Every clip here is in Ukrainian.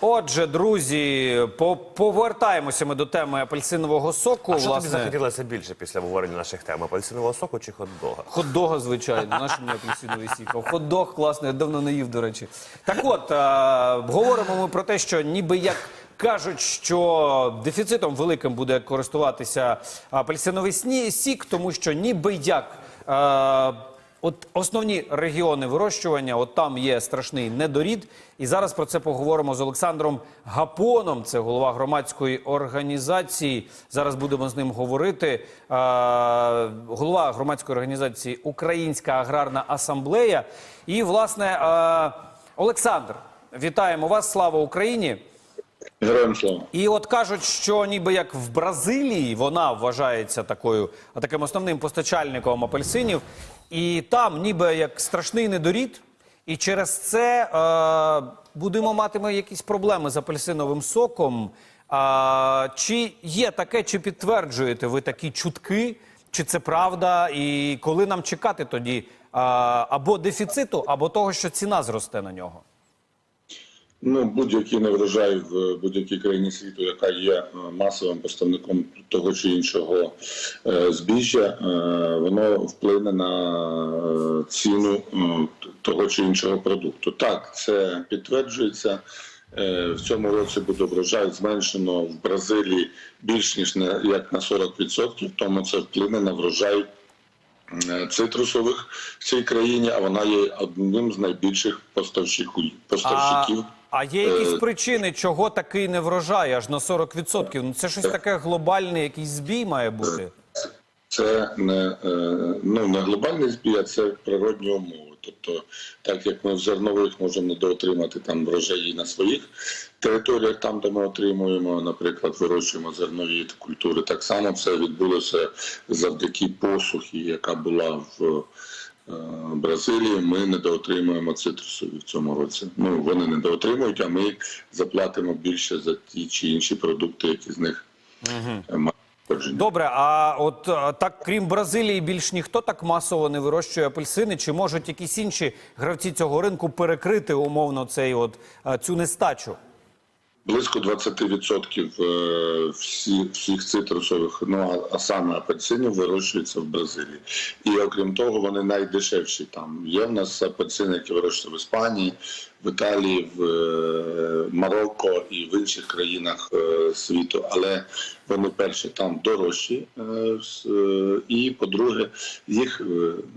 Отже, друзі, по- повертаємося ми до теми апельсинового соку. А що тобі власне, захотілося більше після обговорення наших тем? Апельсинового соку чи хот-дога? Хот-дога, звичайно, наш мені апельсиновий сік. А Хот-дог класний, я давно не їв, до речі. Так от, е, говоримо ми про те, що ніби як кажуть, що дефіцитом великим буде користуватися апельсиновий сні- сік, тому що ніби як. е, От основні регіони вирощування, от там є страшний недорід. І зараз про це поговоримо з Олександром Гапоном. Це голова громадської організації. Зараз будемо з ним говорити. Голова громадської організації Українська аграрна асамблея. І, власне, Олександр, вітаємо вас! Слава Україні! Героям слава. І от кажуть, що ніби як в Бразилії вона вважається такою таким основним постачальником апельсинів, і там ніби як страшний недорід, і через це е, будемо мати ми якісь проблеми з апельсиновим соком. А, чи є таке, чи підтверджуєте ви такі чутки, чи це правда? І коли нам чекати тоді а, або дефіциту, або того, що ціна зросте на нього? Ну, будь-який неврожай в будь-якій країні світу, яка є е, масовим поставником того чи іншого е, збіжжя, е, воно вплине на ціну того чи іншого продукту. Так, це підтверджується. В цьому році буде врожай зменшено в Бразилії більш ніж на як на 40%, тому це вплине на врожай цитрусових в цій країні, а вона є одним з найбільших поставщиків. А є якісь Е, причини, чого такий не врожай аж на 40%? Ну це щось таке глобальне, якийсь збій має бути. Це не, е, ну, не глобальний збій, а це природні умови. Тобто, так як ми в зернових можемо недоотримати там врожаї на своїх територіях, там, де ми отримуємо, наприклад, вирощуємо зернові культури, так само це відбулося завдяки посухі, яка була в Бразилії. Ми недоотримуємо цитрусові в цьому році. Ну, вони недоотримують, а ми заплатимо більше за ті чи інші продукти, які з них е, мають. Добре, а от е, так, крім Бразилії, більш ніхто так масово не вирощує апельсини. Чи можуть якісь інші гравці цього ринку перекрити умовно цей от е, цю нестачу? Близько 20% е, всі, всіх цитрусових, ну а- саме апельсинів, вирощується в Бразилії. І окрім того, вони найдешевші там. Є в нас апельсини, які вирощуються в Іспанії, в Італії, в е, Марокко і в інших країнах е, світу. Але вони перші там дорожчі, і по-друге, їх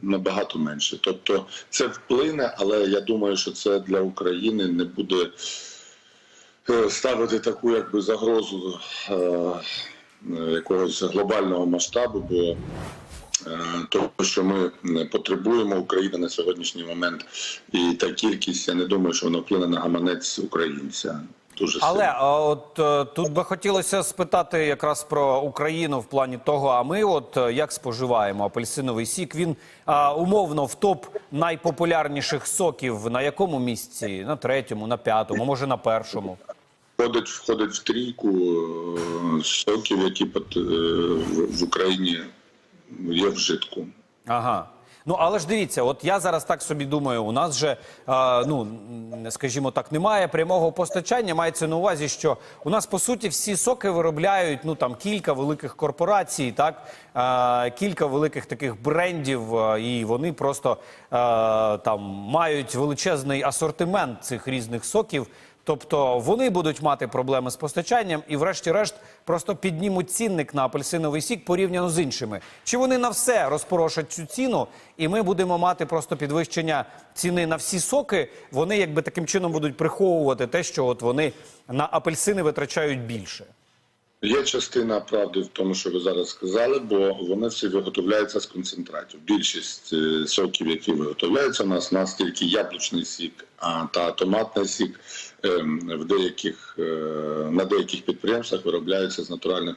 набагато менше. Тобто це вплине, але я думаю, що це для України не буде ставити таку якби загрозу е, е, якогось глобального масштабу, бо е, того, що ми потребуємо Україна на сьогоднішній момент, і та кількість, я не думаю, що воно вплине на гаманець українця. Дуже Але от е, тут би хотілося спитати якраз про Україну в плані того, а ми от е, як споживаємо апельсиновий сік? Він а, умовно в топ найпопулярніших соків на якому місці? На третьому, на п'ятому, може на першому? Входить, входить в трійку е, соків, які е, в, Україні є вжитку. Ага. Ну але ж дивіться, от я зараз так собі думаю, у нас же е, ну скажімо так, немає прямого постачання. Мається на увазі, що у нас по суті всі соки виробляють ну там кілька великих корпорацій, так е, кілька великих таких брендів, і вони просто е, там мають величезний асортимент цих різних соків. Тобто вони будуть мати проблеми з постачанням і, врешті-решт, просто піднімуть цінник на апельсиновий сік порівняно з іншими. Чи вони на все розпорошать цю ціну, і ми будемо мати просто підвищення ціни на всі соки? Вони якби таким чином будуть приховувати те, що от вони на апельсини витрачають більше. Є частина правди в тому, що ви зараз сказали, бо вони всі виготовляються з концентратів. Більшість е, соків, які виготовляються у нас, у нас тільки яблучний сік та томатний сік ем, в деяких, е, на деяких підприємствах виробляються з натуральних.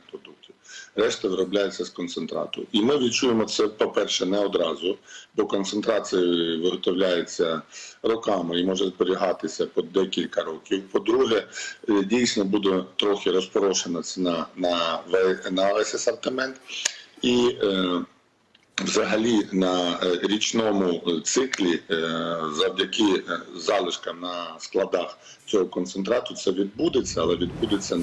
Решта виробляється з концентрату. І ми відчуємо це, по-перше, не одразу, бо концентрація виготовляється роками і може зберігатися по декілька років. По-друге, е, дійсно буде трохи розпорошена ціна на, ве- на весь асортимент. І е, Взагалі на е, річному е, циклі, е, завдяки залишкам на складах цього концентрату, це відбудеться, але відбудеться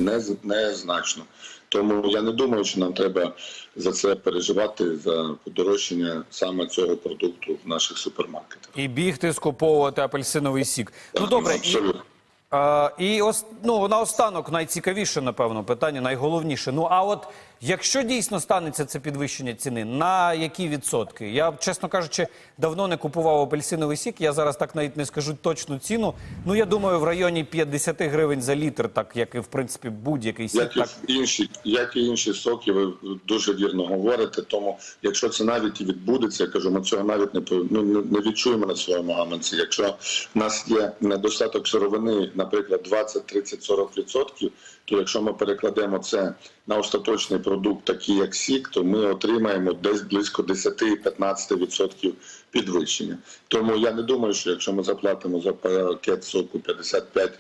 незначно. Тому я не думаю, що нам треба за це переживати за подорожчання саме цього продукту в наших супермаркетах. І бігти скуповувати апельсиновий сік. Ну добре, і, абсолютно. а, і ос, ну, наостанок найцікавіше, напевно, питання, найголовніше. Ну а от якщо дійсно станеться це підвищення ціни, на які відсотки? Я, чесно кажучи, давно не купував апельсиновий сік. Я зараз так навіть не скажу точну ціну. Ну я думаю, в районі 50 гривень за літр, так як і в принципі будь-який сік. Як і Так інші, як і інші соки, ви дуже вірно говорите. Тому, якщо це навіть і відбудеться, я кажу, ми цього навіть не ну, не- відчуємо на своєму гаманці. Якщо в нас є недостаток сировини, наприклад, 20, 30, 40 відсотків, то якщо ми перекладемо це на остаточний продукт, такий як сік, то ми отримаємо десь близько 10-15 відсотків підвищення. Тому я не думаю, що якщо ми заплатимо за пакет соку 55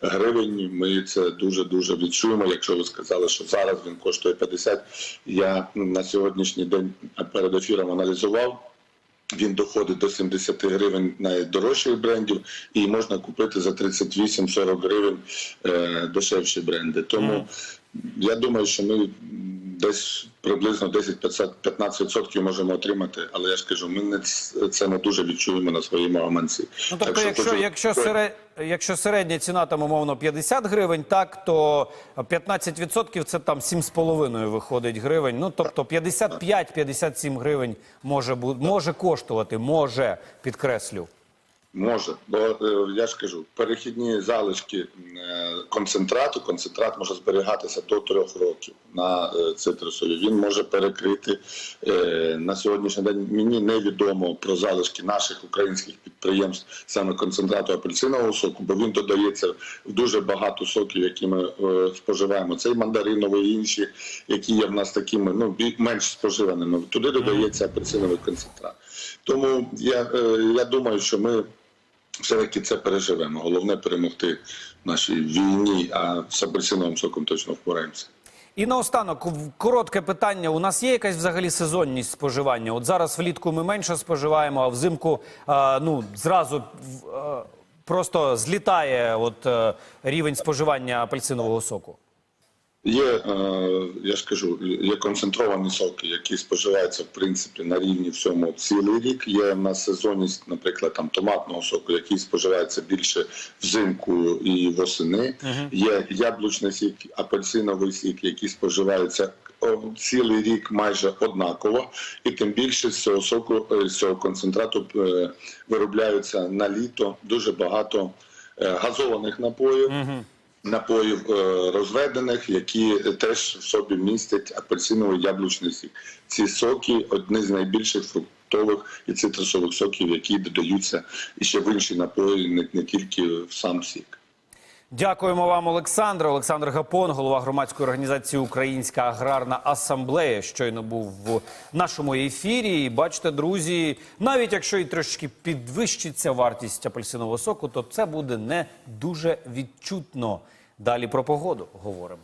гривень, ми це дуже дуже відчуємо. Якщо ви сказали, що зараз він коштує 50, я на сьогоднішній день перед ефіром аналізував. Він доходить до 70 гривень найдорожчих брендів, і можна купити за 38-40 гривень е, дешевші бренди. Тому я думаю, що ми десь приблизно 10-15% можемо отримати, але я ж кажу, ми не це не дуже відчуємо на своєму гаманці. Ну, тобто, Так якщо, дуже- якщо, серед, якщо середня ціна там умовно 50 гривень, так то 15% це там 7,5 виходить гривень. Ну тобто 55-57 гривень може бу- може коштувати, може підкреслю. Може, бо е, я ж кажу, перехідні залишки е, концентрату, концентрат може зберігатися до трьох років на е, цитрусові. Він може перекрити на сьогоднішній день. Мені невідомо про залишки наших українських підприємств саме концентрату апельсинового соку, бо він додається в дуже багато соків, які ми споживаємо. Цей мандариновий інші, які є в нас такими ну менш споживаними. Туди додається апельсиновий концентрат. Тому я, я думаю, що ми все-таки це переживемо. Головне перемогти в нашій війні, а з апельсиновим соком точно впораємося. І наостанок, коротке питання. У нас є якась взагалі сезонність споживання? От зараз влітку ми менше споживаємо, а взимку а, ну, зразу а, просто злітає от, а, рівень споживання апельсинового соку. Є, е, я ж кажу, є концентровані соки, які споживаються в принципі на рівні всьому цілий рік. Є в нас сезонність, наприклад, там томатного соку, який споживається більше взимку і восени. Є яблучний сік, апельсиновий сік, який споживається цілий рік майже однаково, і тим більше з цього соку, е, з цього концентрату е, виробляються на літо дуже багато газованих напоїв напоїв е, розведених, які теж в собі містять апельсиновий яблучний сік. Ці соки одні з найбільших фруктових і цитрусових соків, які додаються і ще в інші напої, не, не тільки в сам сік. Дякуємо вам, Олександр. Олександр Гапон, голова громадської організації Українська аграрна асамблея, щойно був в нашому ефірі. І бачите, друзі, навіть якщо і трошки підвищиться вартість апельсинового соку, то це буде не дуже відчутно. Далі про погоду говоримо.